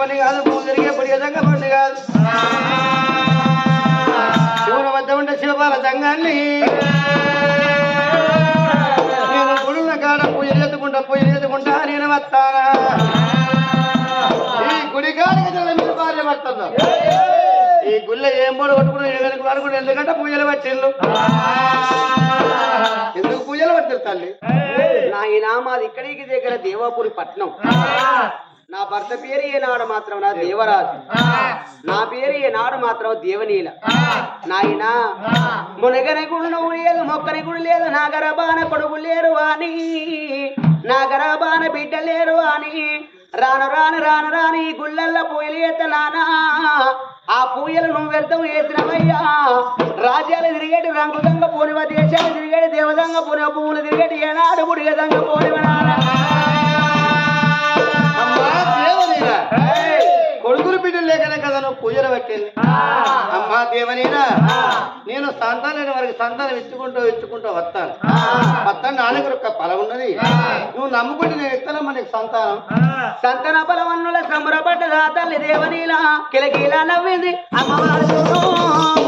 పని కాదు భూమి జరిగే పొడిగే సంగ పని కాదు. శివుని వద్ద ఉండే శివపాల సంఘాన్ని నేను గుడుల కాడ పూజలు ఎత్తుకుంటా పూజలు ఎత్తుకుంటా నేను వస్తానా? ఈ గుడి కాడికి మీరు భార్య పడుతున్నారు? ఈ గుళ్ళ ఏం పొడి కొట్టుకుని వరకు ఎందుకంటే పూజలు వచ్చిండు ఎందుకు పూజలు పట్టారు తల్లి? నాయనా మాది ఇక్కడికి దగ్గర దేవాపురి పట్నం. నా భర్త పేరు ఏనాడు మాత్రం నా దేవరాజు. నా పేరు ఏనాడు మాత్రం దేవనీల. నాయనా మునగని గుళ్ళు లేదు మొక్కని గుడి లేదు నా గరబాన కొడుకు లేరు అని నా గరబాన బిడ్డ లేరు అని రాను రాను రాను రాని ఈ గుళ్ళల్లో పూయలు ఎత్తనానా ఆ పూయలు నువ్వు వ్యర్థం వేసినవయ్యా రాజ్యాలు తిరిగేటి రంగుదంగ పోనివ దేశాలు తిరిగేటి దేవదంగ పోనివ పువ్వులు తిరిగేటి ఏనాడు గుడిగదంగ పోనివ నానా. పూజలు పట్టింది అమ్మా దేవనీరా నేను సంతానం వారికి సంతానం ఇచ్చుకుంటూ ఇచ్చుకుంటూ వస్తాను. వస్తాను నాలుగు ఒక్క పొలం ఉన్నది. నువ్వు నమ్ముకుంటే నేను ఇస్తానమ్మా నీకు సంతానం. సంతన బలవన్నుల సంబరపడ్డ తల్లి దేవనీల? కిలకిలా నవ్వింది అమ్మవారు.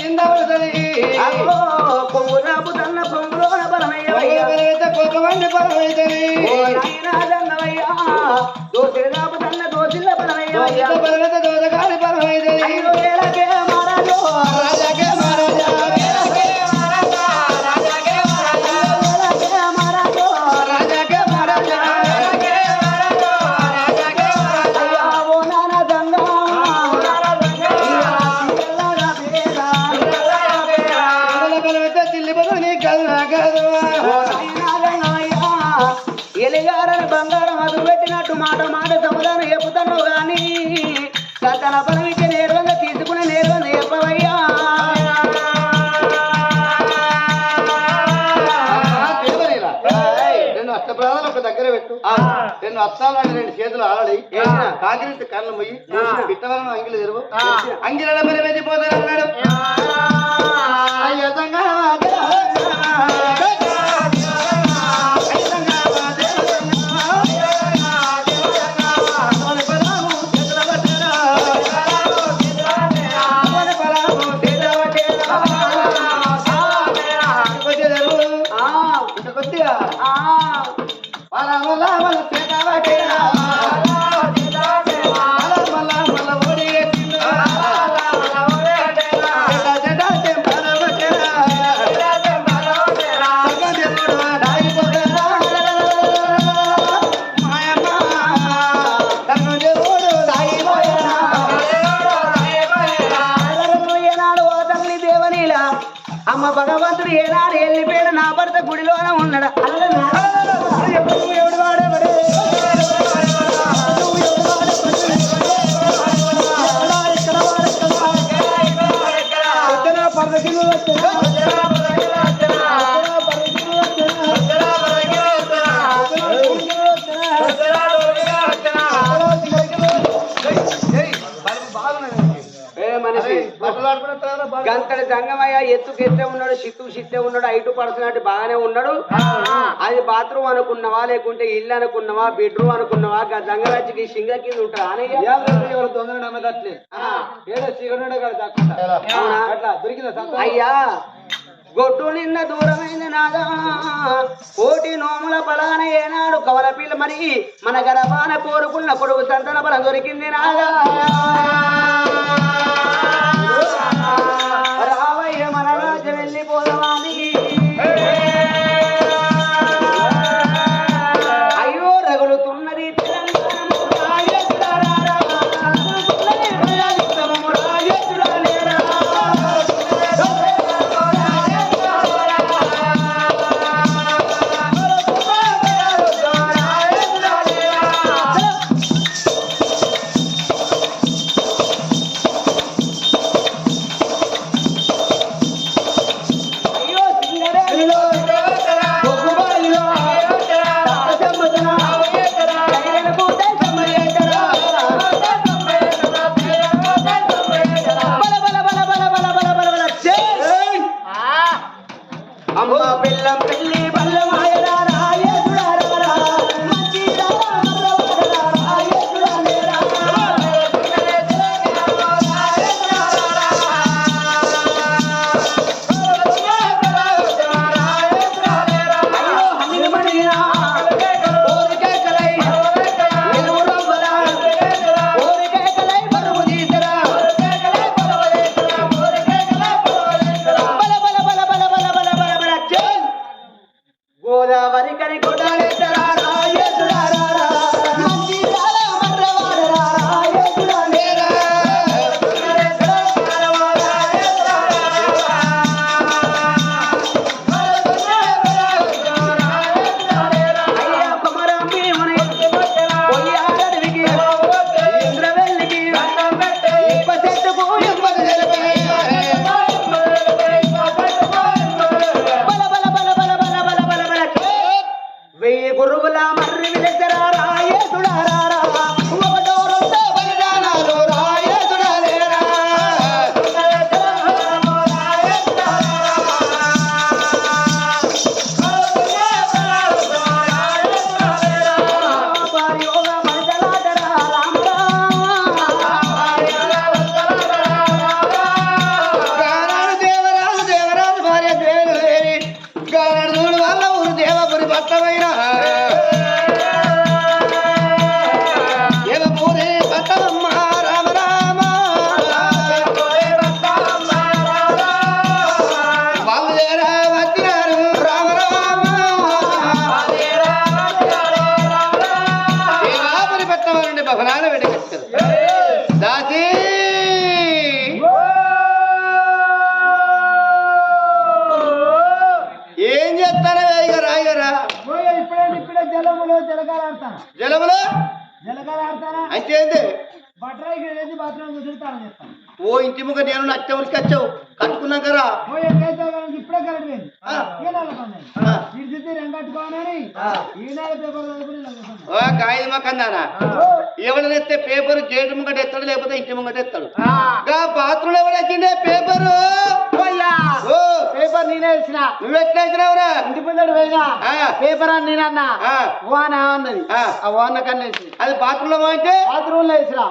కింద పడుతుంది అబ్బో, పొంగు రాపు దన్న పొంగులోన బలమయ్యవయ్యా. ఓ రెండు అంటే రెండు చేతులు ఆలడి కాకిరి కళ్ళు మొయ్యి పిట్టవలను అంగిలు తెరువు. అంగిల మరి జంగమయ్య ఎత్తుకు ఎత్తే ఉన్నాడు సిత్తు సిత్తే ఉన్నాడు ఐటు పర్సనాలిటీ బాగానే ఉన్నాడు. అది బాత్రూమ్ అనుకున్నావా లేకుంటే ఇల్లు అనుకున్నావా బెడ్రూమ్ అనుకున్నావా జంగరాజుకి సింగ కింద ఉంటాడు? అయ్యా గొడ్డు నిన్న దూరమైంది నాదా కోటి నోముల బలాన ఏనాడు కవల పిల్ల మరి మన గర్భాన కోరుకున్న కొడుకు సంతన బలం దొరికింది నాదా జలములో అంటే ఏంది? ఓ ఇంటి ముఖ నేను నచ్చ వచ్చావు? కట్టుకున్నా కదా. ఇప్పుడే కరెంట్ గాయలు పేపర్ గేటు ముంగట ఎత్తాడు లేకపోతే ఇంటి ముంగట ఎత్తాడు? Bathroom ఎవడెచ్చిండే paper? పేపర్ నేనే ఇచ్చిన నువ్వు ఎట్లా ఇచ్చినావురా ఇంటి పిల్లడు పోయినా. పేపర్ అని నేనన్నా వానా అన్నది ఆ. వాన కన్నా అది బాత్రూమ్లో బాత్రూమ్లో ఇచ్చిన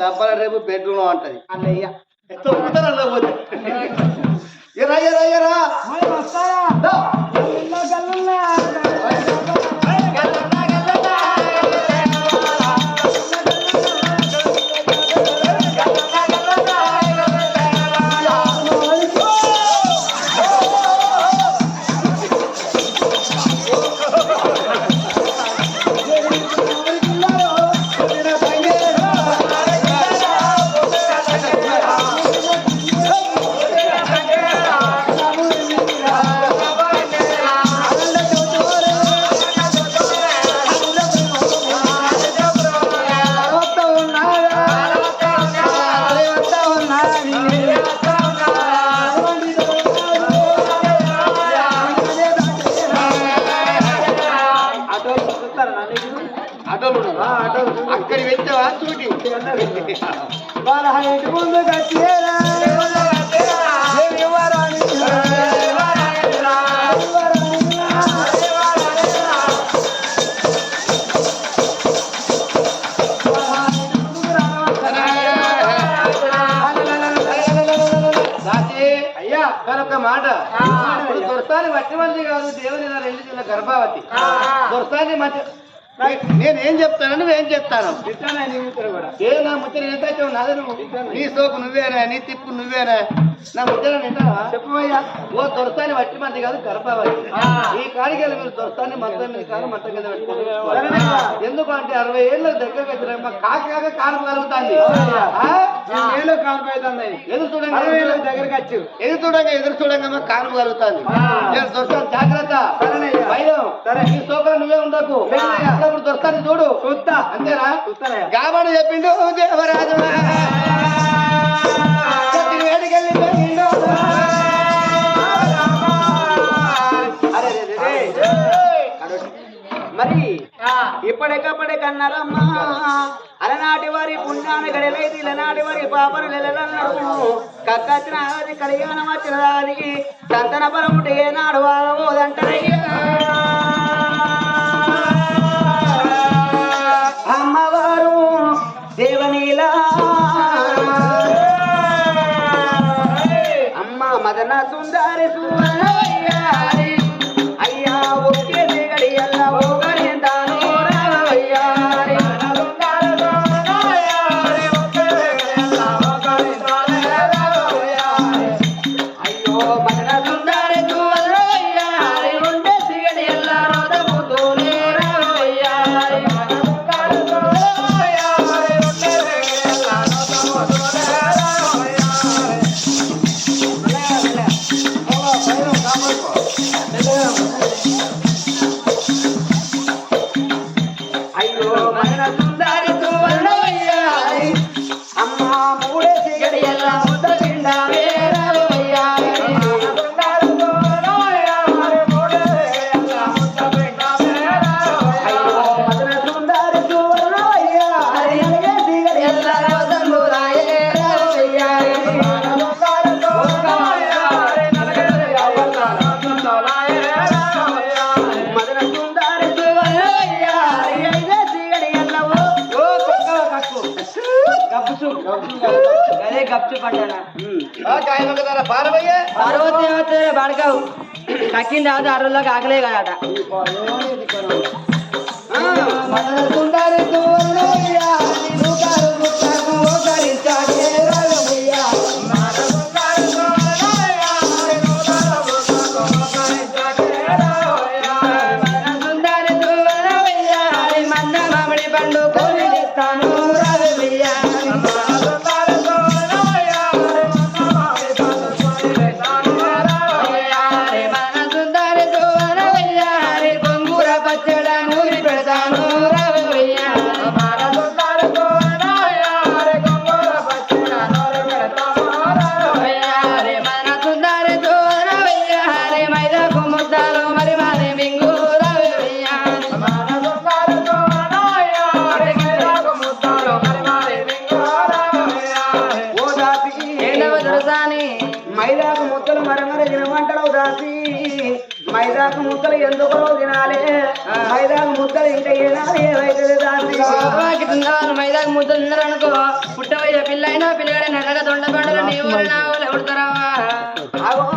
దబ్బల రేపు బెడ్రూమ్లో ఉంటది. అన్నయ్య. పోతే. వాళ్ళ ఇంటి ముందు కట్టేరా మాట. దొరసాని మట్టి మంది కాదు దేవుని రెండు జిల్లా గర్భావతి. దొరసాని మట్టి నేను ఏం చెప్తాను నువ్వేం చెప్తాను. ఏ నా ముచ్చట ఎంత నీ సోపు నువ్వేనా నీ తిప్పు నువ్వేనా. నా ఉద్యోగం వింటావా? చెప్పవయ్యా. ఓ దొరసాన్ని వట్టి మంది కాదు గర్భవతి ఈ కాడికి మీరు దొరసాన్ని మంత్రం మీద కాదు మంత్రం మీద ఎందుకు అంటే అరవై ఏళ్ళు దగ్గర పెట్టిన కాక కారం కలుగుతుంది. ఎదురు చూడంగా. దగ్గరికి వచ్చి. ఎదురు చూడంగా ఎదురు చూడంగా కారం కలుగుతుంది. దొరసాన్ని జాగ్రత్త. సోకరం నువ్వే ఉండకు. దొరసాన్ని చూడు. చూస్తా. అంతేనా? గాబడి చెప్పిండు దేవరాజు. మరి? ఇప్పటికప్పటి కన్నారమ్మా. అలనాటి వారి పుణ్యాన గడలైతే ఇలనాటి వారి పాపను నెలలన్నారు కక్కచ్చిన ఆది కళ్యాణం వచ్చిన దానికి సంతన పరముటి ఏనాడు వాగబోదంటారయ్యా అమ్మవారు దేవనీలా. అమ్మ మదన సుందరి సువయ్యారి పార్వతి బాడకావు కక్కింది రాదు అరవై ఆకలే కదట. మైదాకు ముద్దలు ఎందుకు తినాలి. మైదాకు ముద్దలు ఇంకా ఏనాలి ఏమైతుంది తిన్నవారు మైదాకు ముద్దలు తిన్నారనుకో పుట్టవయ్య పిల్లైనా పిల్లగాడే నల్లగా దొండ నావు ఎవడతారావా అగో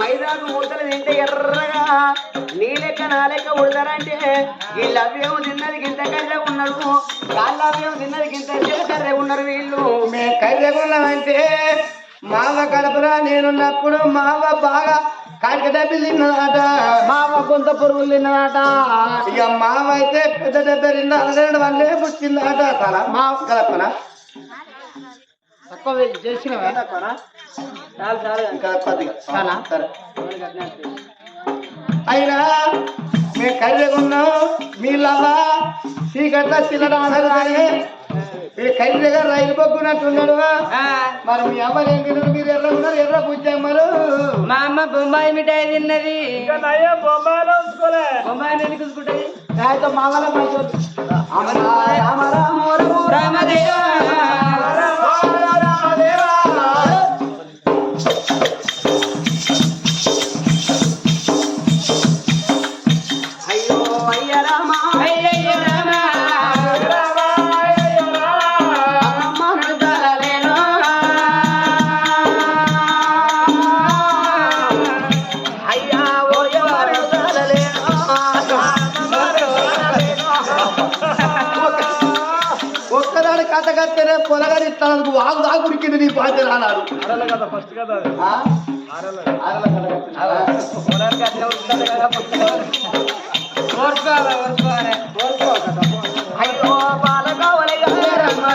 మైదాకు ముద్దలు తింటే ఎర్రగా నీ లెక్క నా లెక్క ఉడతారంటే వీళ్ళు అవేమో తిన్నది గింత కర్రె ఉన్నారు. అవేమో తిన్నది గింత కర్రె ఉన్నారు వీళ్ళు. మే కర్రెగున్నామంటే మావ కడపరా నేనున్నప్పుడు మావ బాగా కాడిక దెబ్బలు తిన్నదాట మామ కొంత పురుగులు తిన్నదాట. ఇక మావ అయితే పెద్ద దెబ్బ అలగడం వల్లే పుట్టిందట తల మావ కలపన తక్కువ చేసినవా? చాలు చాలు ఇంకా కొద్దిగా చాలా? సరే. అయినా మేము కర్రెగున్నాం మీ లవ చీకట్ల చిల్లడం కర్రెగా రైలు బొగ్గునట్టున్నాడు ఆ, మరి మీ అమ్మ ఏం తిన్నారు మీరు ఎర్ర ఉన్నారు ఎర్ర బుజ్జమ్మరు మా అమ్మ బొంబాయి మిఠాయి తిన్నది బొంబాయి ఎందుకు చూసుకుంటది మామల రామదేవా అయ్యో పొలగత్తనే పొలగని ఇస్తాను వాగు దాగు ఉరికింది నీ బాధ్యత రానాడు అయ్యో బాలగా వలగా